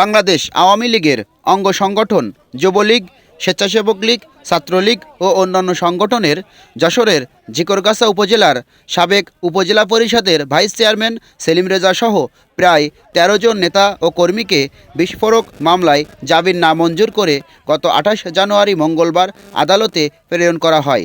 বাংলাদেশ আওয়ামী লীগের অঙ্গ সংগঠন, যুবলীগ, স্বেচ্ছাসেবক লীগ, ছাত্রলীগ ও অন্যান্য সংগঠনের যশোরের জিকরগাছা উপজেলার সাবেক উপজেলা পরিষদের ভাইস চেয়ারম্যান সেলিম রেজা সহ প্রায় ১৩ জন নেতা ও কর্মীকে বিস্ফোরক মামলায় জামিন নামঞ্জুর করে গত আঠাশ জানুয়ারি মঙ্গলবার আদালতে প্রেরণ করা হয়।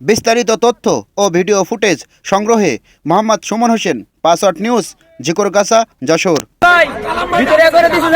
বিস্তারিত তথ্য ও ভিডিও ফুটেজ সংগ্রহে মোহাম্মদ সুমন হোসেন পাসওয়ার্ড নিউজ জিকরগাছা যশোর। ভিতরে করে দিছে